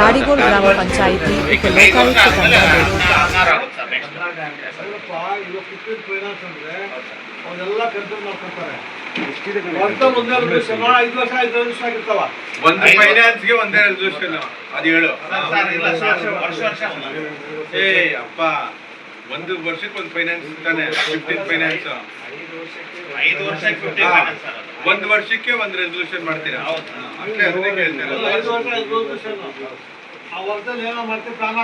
ತಾಡಿಗೋಳ್ ಗ್ರಾಮ ಪಂಚಾಯಿತಿ ಉಪಲೋಕಾಯುಕ್ತ ತಂಡ ಫೈನಾನ್ಸ್ ಒಂದೇ ರೆಸಲ್ಯೂಷನ್ ಐದು ವರ್ಷ ಐದು ವರ್ಷ ಆಗಿರ್ತಾವ ಒಂದು ಫೈನಾನ್ಸ್ಗೆ ಒಂದೇ ರೆಸಲ್ಯೂಷನ್ ಅದು ಹೇಳು. ಏ ಅಪ್ಪ ಒಂದು ವರ್ಷಕ್ಕೆ ಒಂದು ಫೈನಾನ್ಸ್ ತಾನೆ? ಫಿಫ್ಟೀನ್ ಫೈನಾನ್ಸ್ ಐದು ವರ್ಷಕ್ಕೆ ಒಂದು ವರ್ಷಕ್ಕೆ ಒಂದು ರೆಸಲ್ಯೂಷನ್ ಮಾಡ್ತೀರಾ? ಅಷ್ಟೇ ಅದನ್ನೇ ಕೇಳ್ತೀರಾ ಆ ಏನೋ ಮಾಡ್ತೀವಿ ಪ್ರಾಣ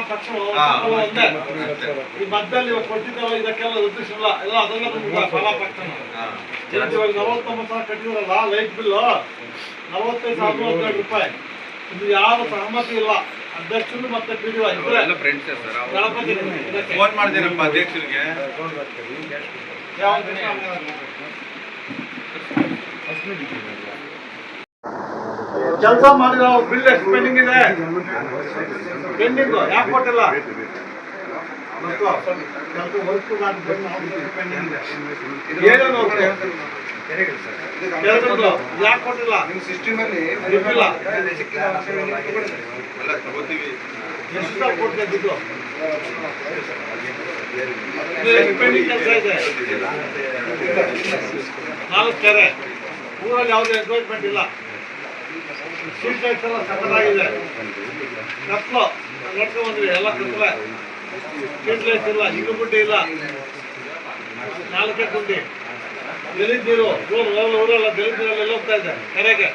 ಒಂದೇ ಈ ಮಧ್ಯದಲ್ಲಿ ಇವಾಗ ಕೊಟ್ಟಿದ್ದಾವ ಇದಕ್ಕೆಲ್ಲ ರೆಸಲ್ಯೂಷನ್ ಇಲ್ಲ ಎಲ್ಲ ಅದೆಲ್ಲ. ಇವಾಗ ನಲವತ್ತೊಂಬತ್ತು ಸಾವಿರ ಕಟ್ಟಿದ್ರಲ್ಲ ಲೈಟ್ ಬಿಲ್ ನಲವತ್ತೈದು ಸಾವಿರದ ರೂಪಾಯಿ. ಇದು ಯಾವ ಸಹಮತಿ ಇಲ್ಲ. ಅಧ್ಯಕ್ಷರು ಮತ್ತೆ ಗಣಪತಿ ಇದಕ್ಕೆ ಫೋನ್ ಅಧ್ಯಕ್ಷರಿಗೆ. ಯಾವ ಕೆಲಸ ಮಾಡಿದ್ರು ಬಿಲ್ ಎಷ್ಟು ಪೆಂಡಿಂಗ್ ಇದೆ? ಪೆಂಡಿಂಗ್ ಯಾಕೆ ಕೊಟ್ಟಿಲ್ಲ? ಕೊಟ್ಟಿಲ್ಲ? ನಾಲ್ಕು ಕೆರೆ. ಊರಲ್ಲಿ ಯಾವುದೇ ಎನ್ಕ್ರೋಚ್ಮೆಂಟ್ ಇಲ್ಲ. ಸ್ಟ್ರೀಟ್ ಲೈಟ್ಸ್ ಎಲ್ಲ ಸಕ್ಕತ್ತಾಗಿದೆ ಕತ್ಲು ನೋಡ್ಕೊಂಡ್ರಿ ಎಲ್ಲ ಕತ್ಲೆ. ಸ್ಟ್ರೀಟ್ ಲೈಟ್ಸ್ ಇಲ್ಲ, ಹಿಂಗು ಗುಡ್ಡೆ ಇಲ್ಲ. ನಾಲ್ಕೇ ಗುಂಡಿ. ದಲಿತ ನೀರು ಊರು ಊರು- ಊರೆಲ್ಲ ದಲಿತ ನೀರಲ್ಲಿ ಎಲ್ಲ ಹೋಗ್ತಾ ಇದೆ, ಕೆರೆಗೆ.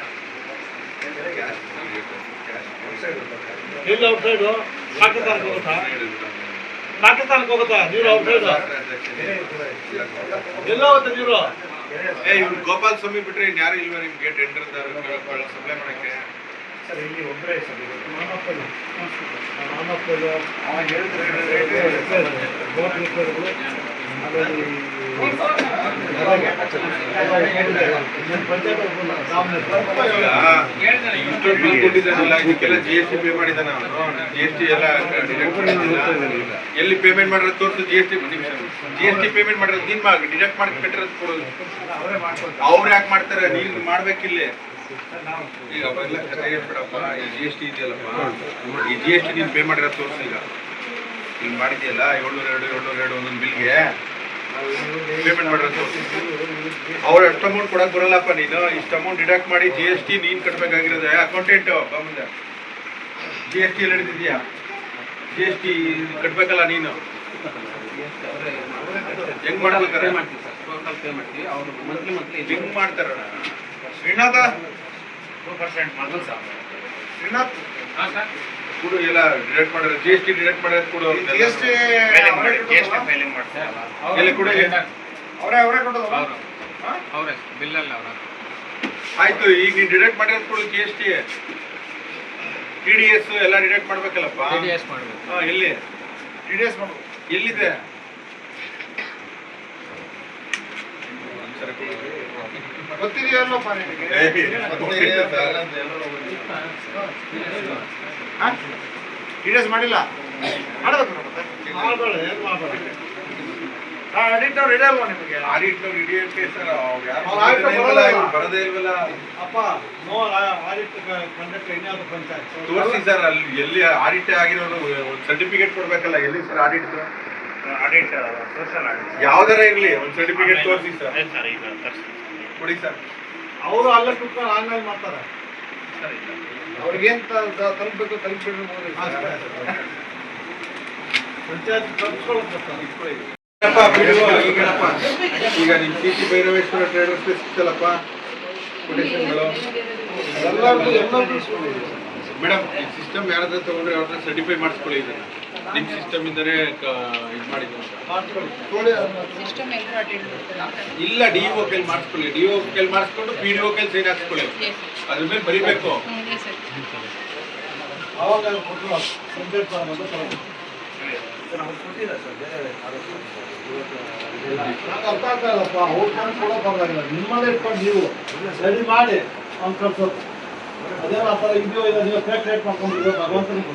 ಎಲ್ಲಿ ಔಟ್ ಸೈಡು ಪಾಕಿಸ್ತಾನಕ್ಕೆ ಹೋಗುತ್ತಾ? ಪಾಕಿಸ್ತಾನಕ್ಕೆ ಹೋಗುತ್ತಾ? ನೀರು ಔಟ್ ಸೈಡು ಎಲ್ಲ ಹೋಗುತ್ತೆ ನೀರು. ಏ ಇವ್ರು ಗೋಪಾಲ್ ಸ್ವಾಮಿ ಬಿಟ್ರೆ ಇನ್ಯಾರು ಇಲ್ವಾ ನಿಮ್ಗೆ ಟೆಂಡರ್ ಸಪ್ಲೈ ಮಾಡಕ್ಕೆ ಸರ್ ಇಲ್ಲಿ ಒಬ್ಬರೇ ಸರ್ ಬಿಲ್ ಕೊಟ್ಟಿದ್ದಾನಲ್ಲ ಜಿ ಎಸ್ ಟಿ ಪೇ ಮಾಡಿದ್ದಾನ ಜಿ ಎಸ್ ಟಿ ಎಲ್ಲ ಎಲ್ಲಿ ಪೇಮೆಂಟ್ ಮಾಡಿರೋದು ತೋರಿಸು G S T G S T payment ಮಾಡಿರೋದು ನೀನ್ ಡಿಡಕ್ಟ್ ಮಾಡಿ ಕಟ್ಟಿರೋದು ಕೊಡೋದು. ಅವ್ರು ಯಾಕೆ ಮಾಡ್ತಾರೆ? ನೀನ್ ಮಾಡ್ಬೇಕಿಲ್ಲಿ. ಈಗ ಅವೆಲ್ಲ ಕತೆ ಹೇಳ್ಬಿಡಪ್ಪ. ಈ ಜಿ ಎಸ್ ಟಿ ಇದೆಯಲ್ಲಪ್ಪ. ಈ ಜಿ ಎಸ್ ಟಿ ನೀನ್ ಪೇ ಮಾಡಿರೋದು ತೋರಿಸು ಈಗ. ನೀನ್ ಮಾಡಿದ್ಯಲ್ಲ? ಏಳ್ನೂರ ಎರಡು ಏಳ್ನೂರ ಎರಡು ಒಂದೊಂದು ಬಿಲ್ಗೆ ಪೇಮೆಂಟ್ ಮಾಡಿರೋದು. ಅವ್ರು ಅಷ್ಟು ಅಮೌಂಟ್ ಕೊಡಕ್ ಬರಲ್ಲಪ್ಪ ನೀನು. ಇಷ್ಟು ಅಮೌಂಟ್ ಡಿಡಕ್ಟ್ ಮಾಡಿ ಜಿ ಎಸ್ ಟಿ ನೀನು ಕಟ್ಬೇಕಾಗಿರೋದು. ಅಕೌಂಟೆಂಟ್ ಮುಂದೆ. ಜಿ ಎಸ್ ಟಿ ಎಲ್ಲ ಹಿಡಿದಿದ್ಯಾ? ಜಿ ಎಸ್ ಟಿ ಕಟ್ಟಬೇಕಲ್ಲ ನೀನು. ಹೆಂಗ್ ಮಾಡ್ಬೇಕಾರೆ? ಹೆಂಗ್ ಮಾಡ್ತಾರ ಶ್ರೀನಾಥ? ಶ್ರೀನಾಥ್? ಕೊಡು ಎಲ್ಲ ಡಿಡಕ್ಟ್ ಮಾಡಿದ್ರೆ ಜಿ ಎಸ್ ಟಿ ಡಿಡಕ್ಟ್ ಮಾಡಿರೋದು ಕೊಡು ಎಲ್ಲಿ ಕೂಡ ಅವರೇ ಅವರೇ ಕೊಡೋದು ಅವರೇ ಬಿಲ್ ಅಲ್ಲ ಅವರ ಆಯ್ತು ಈಗ ನೀವು ಡಿಡಕ್ಟ್ ಮಾಡಿರೋದು ಕೂಡ G S T T D S ಎಲ್ಲ ಡಿಡಕ್ಟ್ ಮಾಡ್ಬೇಕಲ್ಲಪ್ಪ? ಟಿ ಡಿ ಎಸ್ ಮಾಡಬೇಕು. ಹಾಂ ಎಲ್ಲಿ? ಟಿ ಡಿ ಎಸ್ ಮಾಡ್ಬೇಕು. ಎಲ್ಲಿದೆ. ಗೊತ್ತಿದೆಯಲ್ಲಪ್ಪ ನಿನಗೆ ಏಯ್, ಗೊತ್ತಿದೆ ಸರ್. ಮಾಡಿಲ್ಲ ಮಾಡಬೇಕು ಅವ್ರು ಅಲ್ವಾ ನಿಮಗೆ? ಆಡಿಟ್ನವ್ರು ಹಿಡಿಯಕ್ಕೆ ಸರ್ ಬರೋದೇ. ಇಲ್ವಲ್ಲ, ಅಪ್ಪ ನೋ ಆಡಿಟ್ ಕಂಡಕ್ಟ್ ಇನ್ಯಾವುದು ಪಂಚಾಯತ್ ತೋರಿಸಿ ಸರ್ ಅಲ್ಲಿ ಎಲ್ಲಿ ಆಡಿಟ್ ಆಗಿರೋದು ಒಂದು ಸರ್ಟಿಫಿಕೇಟ್ ಕೊಡ್ಬೇಕಲ್ಲ ಎಲ್ಲಿ sir audit audit social audit ಯಾವ್ದಾರ ಇರ್ಲಿ ಒಂದು ಸರ್ಟಿಫಿಕೇಟ್ ತೋರಿಸಿ ಸರ್ ಕೊಡಿ ಸರ್ ಅವರು ಅಲ್ಲೇ ಕುತ್ಕೊಂಡು ಆನ್ಲೈನ್ ಮಾಡ್ತಾರೆ. ಅವ್ರಿಗೇನ್ ತಲುಪಬೇಕು ಈಗೇನಪ್ಪ ಈಗ ನಿಮ್ಮ ಸಿ ಟಿ ಭೈರವೇಶ್ವರ ಟ್ರೇಡರ್ಸ್ ಸಿಕ್ತಲ್ಲಪ್ಪ? ಕೊಟೇಶನ್ಗಳು ಎಲ್ಲರಿಗೂ ಎಲ್ಲರಿಗೂ ಮೇಡಮ್ ಈ ಸಿಸ್ಟಮ್ ಯಾರಾದ್ರೂ ತಗೊಂಡ್ರೆ ಅವ್ರನ್ನ ಸರ್ಟಿಫೈ ಮಾಡಿಸ್ಕೊಳ್ಳಿ ಇದನ್ನ. ನಿಮ್ಮ ಸಿಸ್ಟಮ್ ಇಂದನೇ ಇದು ಇಲ್ಲ ಡಿ ಒ ಕೈಲಿ ಮಾಡಿಸ್ಕೊಳ್ಳಿ. ಡಿ ಒ ಕೈಲಿ ಮಾಡಿಸ್ಕೊಂಡು ಪಿ ಡಿ ಒ ಕೈಲಿ ಸೈನ್ ಹಾಕ್ಸ್ಕೊಳ್ಳಿ. ಅದ್ರ ಮೇಲೆ ಬರಿಬೇಕು. ಅವಾಗ ಅರ್ಥ ಆಗ್ತಾ ಇಲ್ಲಪ್ಪ. ಕೊಡೋಕೆ ನಿಮ್ಮಲ್ಲೇ ಇಟ್ಕೊಂಡು ನೀವು ಸರಿ ಮಾಡಿ ಅವ್ನು ಕಳ್ಸೋದು. ಇದೆಯೋ ಇಲ್ಲ ನೀವು ಫೇಕ್ ರೇಟ್ ಮಾಡ್ಕೊಂಡಿದ್ದೀರೋ ಭಗವಂತನಿಗೆ.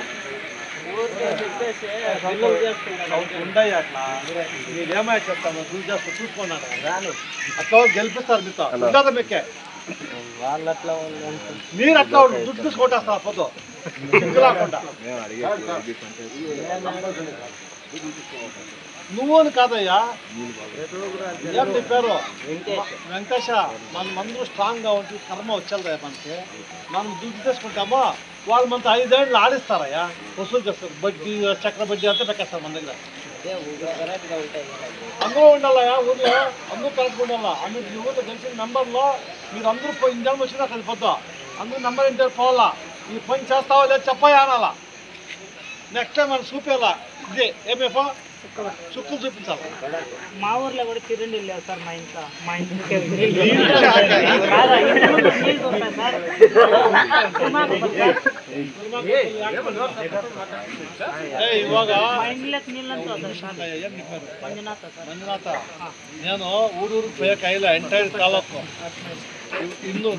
ఉండయి అట్లా. మీరేమై చెప్తాను చూసి చేస్తా చూసుకున్నాను అట్లా గెలిపిస్తారు మీతో. ఉండదు మీకే. మీరు అట్లా ఉండు, దుడ్డు తీసుకొట్టేస్తారు రాకుండా నువ్వు అని కాదయ్యా. ఏం నీ పేరు వెంకటేశ మన మందు స్ట్రాంగ్గా ఉంటే కర్మ వచ్చేదా మనకి. మనం దుడ్డు తీసుకుంటామో? వాళ్ళు మనతో ఐదేళ్ళు ఆడిస్తారయ్యా. వసూలు చేస్తారు. బడ్డీ చక్ర బడ్డీ అంతా పెట్టేస్తారు మన దగ్గర. అందరూ ఉండాలయ్యా ఊర్లో. అందరూ కరెక్ట్ ఉండాలా? అందరూ ఈ ఊర్లో తెలిసిన నంబర్లో మీరు అందరూ పోయి ఇంజన్ వచ్చినా అక్కడ పొద్దు అందరూ నంబర్ ఇంటే పోవాలా? ఈ పని చేస్తావా లేదా చెప్పాయా అనాలా? నెక్స్ట్ టైం మనం చూపేలా ఇదే ఏమేపో ಕಪ್ಪಾ ಸೊಪ್ಪು ಜೊತೆ ಇಂಚಾ ಮಾವರla ಕರೆ ತಿರಂಡಿಲ್ಲ ಸರ್. ನೈಂಕಾ ಇವಾಗ ಮೈಂಡ್ ಊರು ಊರಿಗೆ ಪ್ರಯಕ ಕೈಲ್ಲ ಇನ್ನು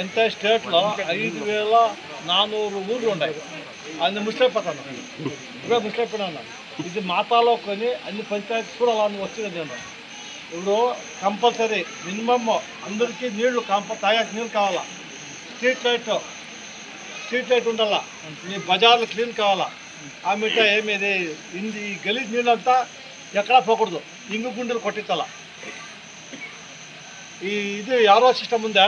ಎಂಟೈರ್ ಸ್ಟೇಟ್ ಲಾಂಗ್ 5403ೊಂಡೈ ಅಂದಾ मिस्टर ಪಸನ್ರು ಮಗ मिस्टर ಪಡಣ್ಣಾ ఇది మాతాలో కొని అన్ని పంచాయతీ చూడాలని వచ్చింది నేను. ఇప్పుడు కంపల్సరీ మినిమమ్ అందరికీ నీళ్ళు కంప తాగాక నీళ్ళు కావాలా? స్ట్రీట్ లైట్ స్ట్రీట్ లైట్ ఉండాలా? ఈ బజార్లు క్లీన్ కావాలా? ఆ మిగతా ఏమి ఇది ఇంది ఈ గలీజ్ నీళ్ళంతా ఎక్కడా పోకూడదు. ఇంగు గుండెలు కొట్టించాలా? ఈ ఇది ఆరో సిస్టమ్ ఉందా?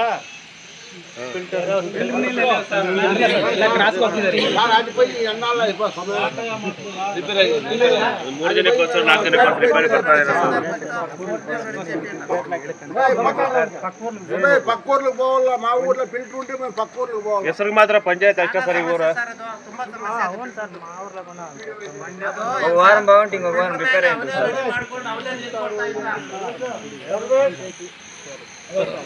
ಮೂರು ಜನಕ್ಕೆ ಒಂದ್ಸಲ ನಾಲ್ಕು ಜನಕ್ಕೆ ಒಂದ್ಸಲ ರಿಪೇರಿ ಬರ್ತಾರೆ పక్కూర్లకు పోవాలా మా ఊర్లో ఫిల్టర్ ఉంటే మేము పక్క ఊర్లకు పోవాలి ಹೆಸರಿಗೆ ಮಾತ್ರ ಪಂಚಾಯತ್ ಅಷ್ಟೇ ಸರ್ ಈ ಊರು అవును సార్ మా ఊర్లో కూడా ఒక వారం బాగుంటే ఇంకొక వారం రిపేర్ అయింది సార్ ಅವ್ನು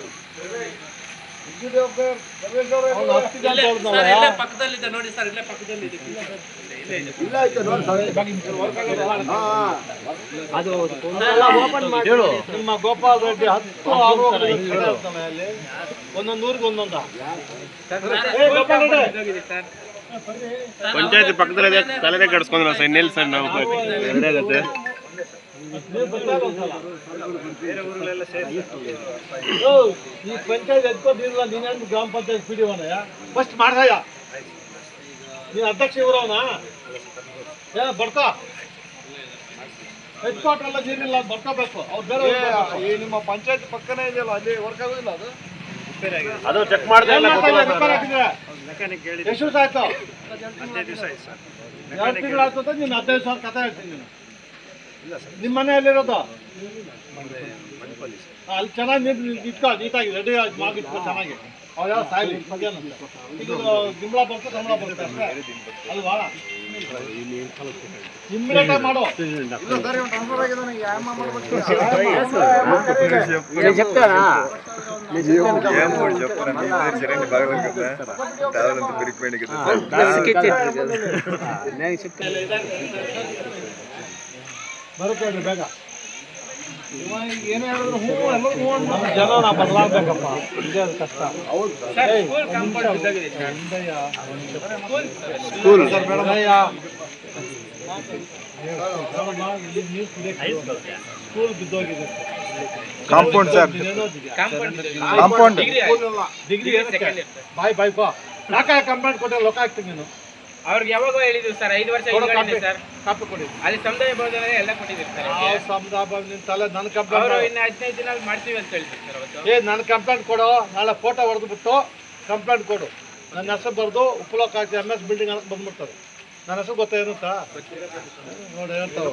ಇಲ್ಲ ಐತೆ ನೋಡಿ ಸರ್. ನಿಮ್ಮ ಗೋಪಾಲ್ ರೆಡ್ಡಿ ಹತ್ತು ಒಂದೊಂದು ಊರಿಗೆ ಒಂದೊಂದ. ಪಂಚಾಯತಿ ಪಕ್ಕದಲ್ಲಿ ತಲೆದೇ ಕಡ್ಸ್ಕೊಂಡ್ರ ಸರ್. ಇನ್ನೆಲ್ಲಿ ಸರ್ ನಾವು ಎರಡೇ ಆಗತ್ತೆ. ಈ ಪಂಚಾಯತ್ ಎತ್ಕೊಂಡಿರಲ್ಲ ನೀನೇನು ಗ್ರಾಮ ಪಂಚಾಯತ್ ಪಿ ಡಿ ಫಸ್ಟ್ ಮಾಡ್ದಯ್ಯ. ನೀನು ಅಧ್ಯಕ್ಷ ಇವರವನ? ಏ ಬರ್ತಾ. ಹೆಡ್ಕ್ವಾರ್ಟರ್ ನೀರಿಲ್ಲ ಬರ್ತಾ ಬರ್ಕೋಬೇಕು. ಅವ್ರು ಬೇರೆ ಈ ನಿಮ್ಮ ಪಂಚಾಯತ್ ಪಕ್ಕನೇ ಇದೆಯಲ್ಲ ಅಲ್ಲಿ ವರ್ಕ್ ಆಗೋದಿಲ್ಲ ಅದು? ಅದು ಚೆಕ್ ಹಾಕಿದ್ರೆ? ಎಷ್ಟು ದಿವಸ ಆಯ್ತು? ಎರಡು ತಿಂಗಳಾಯ್ತು ಅಂತ ನೀನು ಹದಿನೈದು ಸಾವಿರ ಕಥೆ ಹೇಳ್ತೀನಿ ನೀನು. ನಿಮ್ಮ ಮನೆಯಲ್ಲಿರೋದು ಅಲ್ಲಿ ಚೆನ್ನಾಗಿ ನೀರು ಇಟ್ಕೋ ನೀಟಾಗಿ ರೆಡಿ ಆಗಿ ಮಾಡಿಟ್ಕೊ ಚೆನ್ನಾಗಿ ಅವ್ರು ಯಾವ ಸಾಯ್ಲಿ ಮಧ್ಯಾಹ್ನ ಇದು ಬರ್ತದೆ ಸಂಬಳ ಬರ್ತದೆ ಅಷ್ಟೇ ಅಲ್ವಾ ಇಮ್ಮಿಡಿಯೇಟ್ ಆಗಿ ಮಾಡು ಬರುತ್ತೆ ಬೇಗ. ಏನೇ ಹೇಳಿದ್ರು ಎಲ್ಲರೂ ನಮ್ಮ ಜನ ನಾವು ಬದಲಾಗಬೇಕಪ್ಪ ಇದೇ ಅದು ಕಷ್ಟ. ಸ್ಕೂಲ್ ಸ್ಕೂಲ್ ಬಿದ್ದೋಗಿದೆ ಕಾಂಪೌಂಡ್ ಸರ್ ಕಾಂಪೌಂಡ್ ಡಿಗ್ರಿ ಬಾಯ್ ಬಾಯ್ ಬಾ ಯಾಕೆ ಕಂಪ್ಲೇಂಟ್ ಕೊಟ್ಟೆ ಲೋಕ ಆಗ್ತೀನಿ ನೀನು. ಅವ್ರಿಗೆ ಯಾವಾಗ ಹೇಳಿದ್ವಿ ಸರ್ ಐದು ವರ್ಷ ಹಿಂದ್ಗಡೆನೆ ಸರ್. ಕಾಪಿ ಕೊಡಿ ಅಲ್ಲಿ ಸಮುದಾಯ ಭವನ ಎಲ್ಲ ಕೊಟ್ಟಿದ್ದೀವಿ ಸರ್. ಯಾವ ಸಮುದಾಯ ನಿನ್ ತಲೆ ನನ್ನ ಅವರು ಕಂಪ್ಲೇಂಟ್ ಇನ್ನು ಹದಿನೈದು ದಿನ ಮಾಡ್ತೀವಿ ಅಂತ ಹೇಳಿದ್ರು ಸರ್ ಅವತ್ತು. ಏ ನನ್ನ ಕಂಪ್ಲೇಂಟ್ ಕೊಡು. ನಾಳೆ ಫೋಟೋ ಹೊಡೆದ್ಬಿಟ್ಟು ಕಂಪ್ಲೇಂಟ್ ಕೊಡು. ನನ್ನ ಹೆಸರು ಬರೆದು ಉಪ್ಪಲೋಕ ಹಾಕಿ ಎಂ ಎಸ್ ಬಿಲ್ಡಿಂಗ್ ಅನ್ನಕ್ಕೆ ಬಂದ್ಬಿಡ್ತಾರೆ. ನನ್ನ ಹೆಸರು ಗೊತ್ತೇನುತ್ತಾ ನೋಡಿ ಹೇಳ್ತಾವೆ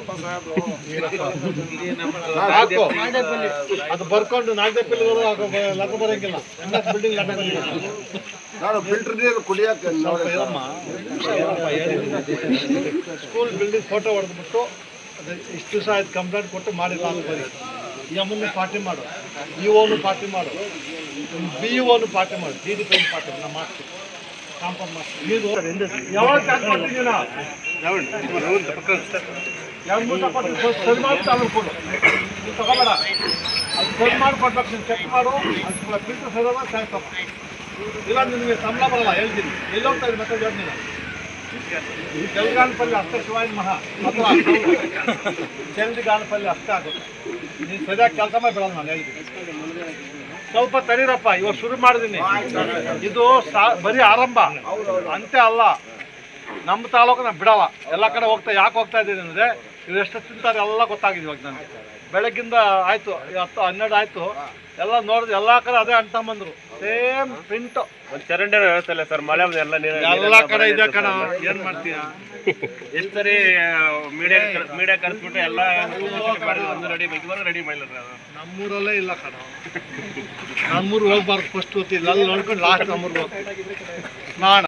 ಹಾಕು ಅದು ಬರ್ಕೊಂಡು ನಾಗದೇಪಲ್ಲಿ ಲಗ್ನ ಬರೋಂಗಿಲ್ಲ. ಎಂ ಎಸ್ ಬಿಲ್ಡಿಂಗ್ ಲಗ್ನ ಬರೋಂಗಿಲ್ಲ. ನಾನು ಫಿಲ್ಟರ್ ನೀರು ಇರಮ್ಮ ಸ್ಕೂಲ್ ಬಿಲ್ಡಿಂಗ್ ಫೋಟೋ ಹೊಡೆದ್ಬಿಟ್ಟು ಅದು ಇಷ್ಟು ದಿವಸ ಆಯ್ತು ಕಂಪ್ಲೇಂಟ್ ಕೊಟ್ಟು ಮಾಡಿಲ್ಲ ಅಂತ ಬರೀ. ಎಮ್ಮನ್ನು ಪಾರ್ಟಿ ಮಾಡು. ಇ ಓನು ಪಾರ್ಟಿ ಮಾಡು. ಬಿ ಇ ಓನು ಪಾರ್ಟಿ ಮಾಡು. ಡಿ ಡಿ ಪಿ ಪಾರ್ಟಿ ನಾನು ಮಾಡ್ತೀನಿ ಕಾಂಪೌಂಡ್ ಮಾಡ್ತೀನಿ ನೀನು ಯಾವಾಗ ಚಾರ್ಜ್ ಮಾಡ್ತೀನಿ ನಾ? ಎರಡು ಮೂರು ತಗೊಂಡು ಸರಿ ಮಾಡಿ ನೀನು ತಗೋಬೇಡ. ಅದು ಸರಿ ಮಾಡ್ಕೊಡ್ಬೇಕು ನೀನು. ಚೆಕ್ ಮಾಡು. ಅದು ಫಿಲ್ಟರ್ ಸರಿಯಾದ ಸಾಯ್ತಪ್ಪ. ಇಲ್ಲ ನಿಮಗೆ ಸಂಬಳ ಬರಲ್ಲ ಹೇಳ್ತೀನಿ. ಎಲ್ಲಿ ಹೋಗ್ತಾ ಇದ್ದೀನಿ ಮತ್ತೆ ಜೋಡ್ ನೀನು ತೆಲುಗಾನಪಲ್ಲಿ ಅಷ್ಟೇ ಶಿವಾಯನ್ ಮಹಾ. ಹತ್ರ ತೆಲುಗಾನಪಲ್ಲಿ ಅಷ್ಟ ಆಗುತ್ತೆ ನೀನು ಸರಿಯಾಗಿ ಕೆಲಸ ಮಾಡಿ ಬಿಡಲ್ಲ ನಾನು ಹೇಳ್ತೀನಿ. ಸ್ವಲ್ಪ ತಡೀರಪ್ಪ ಇವಾಗ ಶುರು ಮಾಡಿದ್ದೀನಿ ಇದು ಬರೀ ಆರಂಭ. ಅಂತೆ ಅಲ್ಲ. ನಮ್ಮ ತಾಲೂಕು ನಾನು ಬಿಡಲ್ಲ. ಎಲ್ಲ ಕಡೆ ಹೋಗ್ತಾ ಯಾಕೆ ಹೋಗ್ತಾ ಇದ್ದೀನಿ ಅಂದರೆ ಇದು ಎಷ್ಟು ತಿಂತಾರೆ ಎಲ್ಲ ಗೊತ್ತಾಗಿದೆ ಇವಾಗ ನನಗೆ. ಬೆಳಗ್ಗಿಂದ ಆಯಿತು ಹತ್ತು ಹನ್ನೆರಡು ಆಯಿತು. ಎಲ್ಲ ನೋಡಿದ್ರು ಎಲ್ಲ ಕಡೆ ಅದೇ ಅಂತ ಬಂದರು ಸೇಮ್ ಪ್ರಿಂಟು ಒಂದು ಚರಂಡಿ ವ್ಯವಸ್ಥೆ ಇಲ್ಲ ಸರ್ ಮಳೆ ಬಂದು ಎಲ್ಲ ನೀರು ಎಲ್ಲ ಕಡೆ ಇದೆ ಕಣ ಏನು ಮಾಡ್ತೀಯ? ಎಷ್ಟು ಸರಿ ಮೀಡಿಯಾ ಮೀಡಿಯಾ ಕರೆಸ್ಬಿಟ್ಟು ಎಲ್ಲ ಒಂದು ರೆಡಿ ಬೇಕಿದ್ರೆ ರೆಡಿ ಮಾಡಿಲ್ಲ ನಮ್ಮೂರಲ್ಲೇ ಇಲ್ಲ ಕಣ. ನಮ್ಮೂರು ಹೋಗ್ಬಾರ್ದು ಫಸ್ಟ್ ಗೊತ್ತಿಲ್ಲ ಅಲ್ಲಿ ನೋಡ್ಕೊಂಡು ಲಾಸ್ಟ್ ನಮ್ಮೂರು ಹೋಗ್ತೀನಿ. ನಾನು.